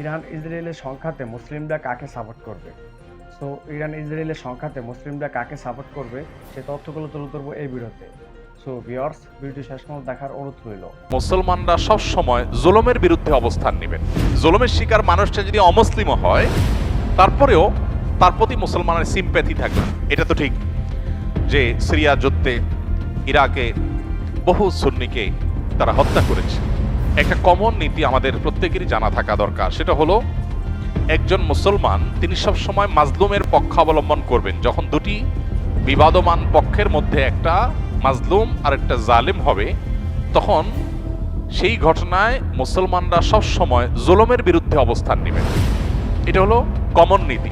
Iran ইসরায়েলের সংখ্যাতে মুসলিমরা কাকে সাপোর্ট করবে? সো ইরান ইসরায়েলের সংখ্যাতে মুসলিমরা কাকে সাপোর্ট করবে, সে তথ্যগুলো তুলে ধরবো এই ভিডিওতে। সো ভিওর্স ভিডিওটি শেষ পর্যন্ত দেখার অনুরোধ রইল। মুসলমানরা সব সময় জুলুমের বিরুদ্ধে অবস্থান নেবেন। জুলুমের শিকার মানুষটা যদি অমুসলিমও হয়, তারপরেও তার প্রতি মুসলমানের সিম্প্যাথি থাকবে। এটা তো ঠিক যে সিরিয়া যুদ্ধে ইরাকে বহু সুন্নিকে তারা হত্যা করেছে। একটা কমন নীতি আমাদের প্রত্যেকেরই জানা থাকা দরকার। সেটা হলো, একজন মুসলমান, তিনি সব সময় মাজলুমের পক্ষ অবলম্বন করবেন। যখন দুটি বিবাদমান পক্ষের মধ্যে একটা মাজলুম আর একটা জালিম হবে, তখন সেই ঘটনায় মুসলমানরা সব সময় জুলুমের বিরুদ্ধে অবস্থান নেবেন। এটা হলো কমন নীতি।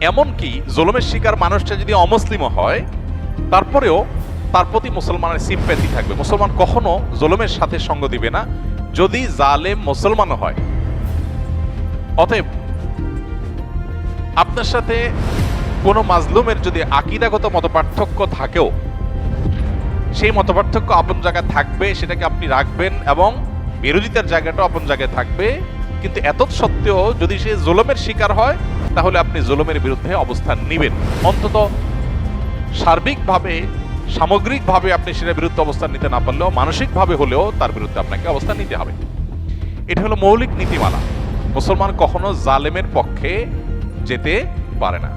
এমনকি জুলুমের শিকার মানুষটা যদি অমুসলিমও হয়, তারপরেও তার প্রতি মুসলমানের সিম্প্যাথি থাকবে। মুসলমান কখনো জুলুমের সাথে সঙ্গ দিবে না, যদি জালেম মুসলমান হয়। অতএব, আপনার সাথে কোনো মাজলুমের যদি আকিদাগত মতপার্থক্য থাকেও, সেই মতপার্থক্য আপন জায়গায় থাকবে, সেটাকে আপনি রাখবেন এবং বিরোধিতার জায়গাটাও আপন জায়গায় থাকবে। কিন্তু এত সত্ত্বেও যদি সে জুলুমের শিকার হয়, তাহলে আপনি জুলুমের বিরুদ্ধে অবস্থান নেবেন। অন্তত সার্বিকভাবে সামগ্রিকভাবে আপনি সেটার বিরুদ্ধে অবস্থান নিতে না পারলেও, মানসিকভাবে হলেও তার বিরুদ্ধে আপনাকে অবস্থান নিতে হবে। এটা হলো মৌলিক নীতিমালা। মুসলমান কখনো জালেমের পক্ষে যেতে পারে না।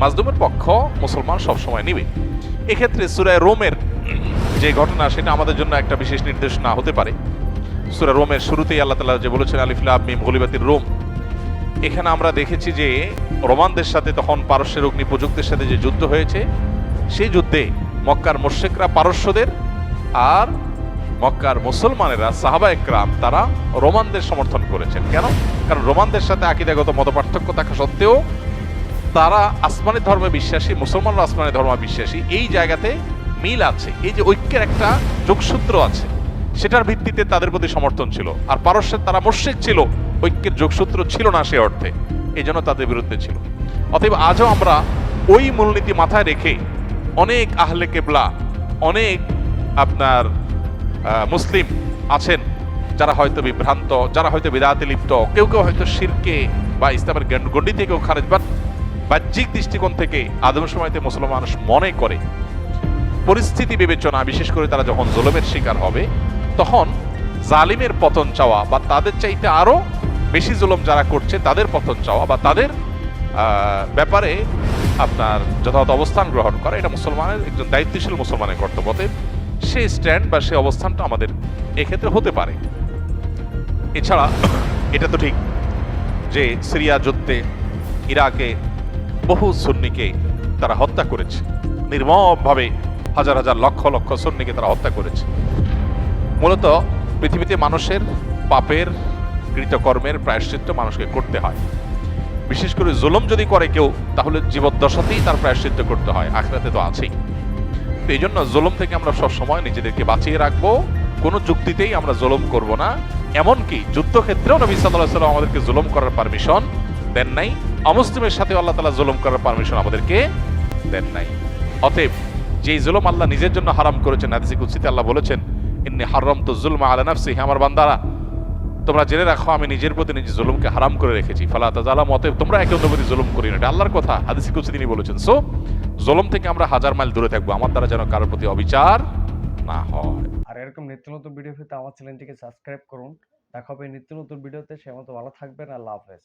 মাজদুমের পক্ষ মুসলমান সবসময় নিবে। এক্ষেত্রে সুরায় রোমের যে ঘটনা, সেটা আমাদের জন্য একটা বিশেষ নির্দেশনা হতে পারে। সুরা রোমের শুরুতেই আল্লাহ তালা যে বলেছেন আলিফুল্লাহ মিম গলিবাতির রোম। এখানে আমরা দেখেছি যে রোমানদের সাথে তখন পারস্যের অগ্নি প্রযুক্তির সাথে যে যুদ্ধ হয়েছে, সেই যুদ্ধে মক্কার মোর্শেকরা পারস্যদের আর মক্কার মুসলমানেরা সাহাবা একরাম, তারা রোমানদের সমর্থন করেছেন। কেন? কারণ রোমানদের সাথে আকিদাগত মতপার্থক্য থাকা সত্ত্বেও তারা আসমানি ধর্মে বিশ্বাসী, মুসলমানরা আসমানি ধর্মে বিশ্বাসী। এই জায়গাতে মিল আছে। এই যে ঐক্যের একটা যোগসূত্র আছে, সেটার ভিত্তিতে তাদের প্রতি সমর্থন ছিল। আর পারস্যের তারা মোর্শেক ছিল, ঐক্যের যোগসূত্র ছিল না সে অর্থে। এই জন্য তাদের বিরুদ্ধে ছিল। অতএব আজও আমরা ওই মূলনীতি মাথায় রেখে অনেক আহলে কেবলা, অনেক আপনার মুসলিম আছেন যারা হয়তো বিভ্রান্ত, যারা হয়তো বিদাতে লিপ্ত, কেউ কেউ হয়তো শিরকে বা ইসলামের গণ্ডি থেকেও খারেজ বাট বাহ্যিক দৃষ্টিকোণ থেকে আদম সময়তে মুসলমান মানুষ মনে করে। পরিস্থিতি বিবেচনা, বিশেষ করে তারা যখন জুলুমের শিকার হবে, তখন জালিমের পতন চাওয়া বা তাদের চাইতে আরও বেশি জুলুম যারা করছে, তাদের পতন চাওয়া বা তাদের ব্যাপারে আপনার যথাযথ অবস্থান গ্রহণ করা। এটা মুসলমানের একজন দায়িত্বশীল মুসলমানের কর্তব্য। সেই স্ট্যান্ড বা সেই অবস্থানটা আমাদের এক্ষেত্রে হতে পারে। এছাড়া, এটা তো ঠিক যে সিরিয়া যুদ্ধে ইরাকে বহু সুন্নিকে তারা হত্যা করেছে। নির্মমভাবে হাজার হাজার লক্ষ লক্ষ সুন্নিকে তারা হত্যা করেছে। মূলত পৃথিবীতে মানুষের পাপের, কৃতকর্মের প্রায়শ্চিত্ত মানুষকে করতে হয়। বিশেষ করে জুলুম যদি করে কেউ, তাহলে জীবদ্দশাতেই তার প্রায়শ্চিত্ত করতে হয়, আখরাতে তো আছেই। এই জন্য জুলুম থেকে আমরা সবসময় নিজেদেরকে বাঁচিয়ে রাখব, কোনো যুক্তিতেই আমরা জুলুম করব না। এমনকি যুদ্ধক্ষেত্রেও নবী সাল্লাহ সাল্লাম আমাদেরকে জুলুম করার পারমিশন দেন নাই। অমুসলিমের সাথে আল্লাহ তালা জুলুম করার পারমিশন আমাদেরকে দেন নাই। অতএব যেই জুলুম আল্লাহ নিজের জন্য হারাম করেছেন আল্লাহ বলেছেন, ইন্নি হারাম তো জুলমা আলা আমার বান্দারা তোমরা জেনে রাখো, আমি নিজের প্রতি নিজে জুলুমকে হারাম করে রেখেছি। ফালা তাজালা মতে তোমরা একে অন্যের প্রতি জুলুম করি না। এটা আল্লাহর কথা, হাদিসি কুচি তিনি বলেছেন। সো জুলুম থেকে আমরা হাজার মাইল দূরে থাকব। আমার দ্বারা যেন কারোর প্রতি অবিচার না হয়। আর এরকম নিত্য নতুন ভিডিও পেতে আমার চ্যানেলটিকে সাবস্ক্রাইব করুন। দেখা হবে নিত্য নতুন ভিডিওতে সে মতো ভালো থাকবেন। আল্লাহ হাফেজ।